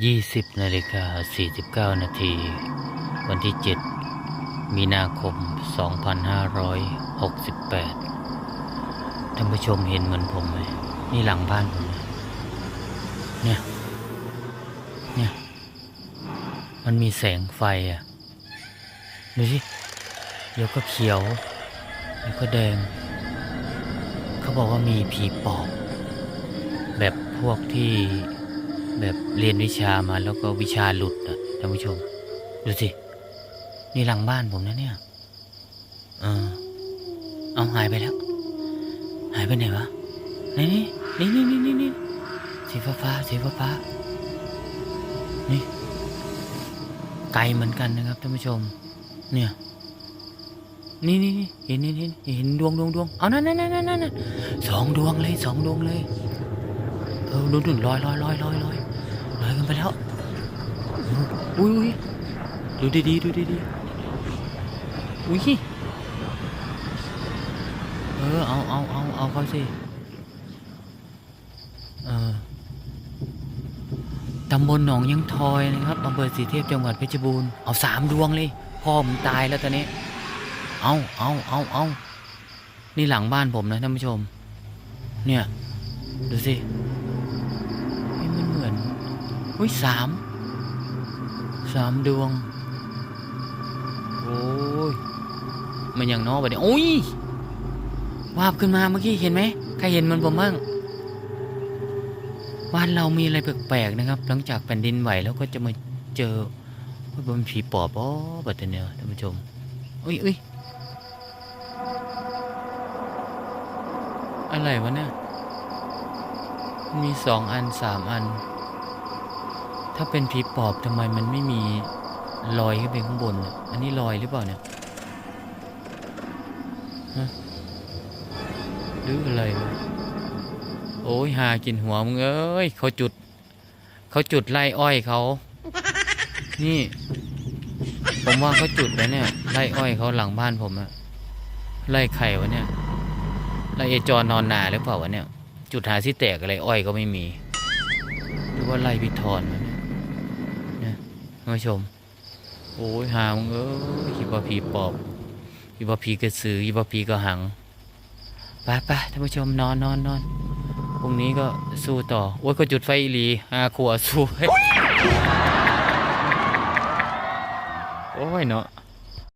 20นาฬิกา49 นาที วันที่ 7 มีนาคม 2568 ท่านผู้ชมเห็นเหมือนผมไหมนี่หลังบ้านผมเนี่ย เนี่ย มันมีแสงไฟอะ ดูสิ เดี๋ยวก็เขียว เดี๋ยวก็แดง เขาบอกว่ามีผีปอบ แบบพวกที่ แบบเรียนวิชามาแล้วก็วิชาหลุดอะท่านผู้ชม ดูสิ นี่หลังบ้านผมนะเนี่ยเออเอาหายไปแล้ว หายไปไหนวะนี่นี่นี่นี่นี่นี่สีฟ้าฟ้าสีฟ้าฟ้านี่ ไกลเหมือนกันนะครับท่านผู้ชม เนี่ย นี่นี่นี่เห็นเห็นเห็นเห็นดวงดวงดวงเอานั่นนั่นนั่นนั่นสองดวงเลยสองดวงเลย ดูดูลอยลอยลอยลอยลอยลอยกันไปแล้วอุ้ยอุ้ยดูดีดีดูดีดีอุ้ยเออเอาเอาเอาเอาเขาสิเออตำบลหนองยังทอยนะครับอำเภอสีเทพจังหวัดเพชรบูรณ์เอาสามดวงเลยพ่อผมตายแล้วตอนนี้ เอาเอาเอาเอานี่หลังบ้านผมนะท่านผู้ชม เนี่ย ดูสิเฮ้ยมันเหมือน อุ้ยสาม สามดวง โอ้ย มันอย่างน้อไปเนี่ยโอ้ยวาบขึ้นมาเมื่อกี้เห็นไหมใครเห็นมันผมบ้างบ้านเรามีอะไรแปลกๆนะครับ หลังจากแผ่นดินไหวแล้วก็จะมาเจอว่าเป็นผีปอบอ๋อบัดเนียท่านผู้ชมอุ้ยอุ้ยอะไรวะเนี่ยมีสองอันสามอัน ถ้าเป็นผีปอบทำไมมันไม่มีลอยขึ้นไปข้างบนน่ะอันนี้ลอยหรือเปล่าเนี่ยฮะหรืออะไรโอ้ยหากินหัวมึงเอ้ยเขาจุด เขาจุดไล่อ้อยเขา นี่ ผมว่าเขาจุดแล้วเนี่ยไล่อ้อยเขาหลังบ้านผมอะไล่ไข่วะเนี่ยไล่เอจอนอนนาหรือเปล่าวะเนี่ย จุดหาที่แตกอะไรอ้อยก็ไม่มี หรือว่าไล่พิธรวะเนี่ยเนี่ยท่าน ผู้ชม โอ้ยหามึงเอ้ยคิดว่าผีปอบอีบอผีกระสืออีบอผีกระหังไปไปท่านผู้ชมนอนนอนนอนพรุ่งนี้ก็สู้ต่อ โอ้ยก็จุดไฟอีหลีหาขวสู้โอ้ยเนาะ